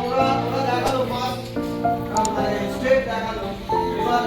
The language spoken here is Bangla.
ওরা দেখাল মাস স্টেট দেখাল এবার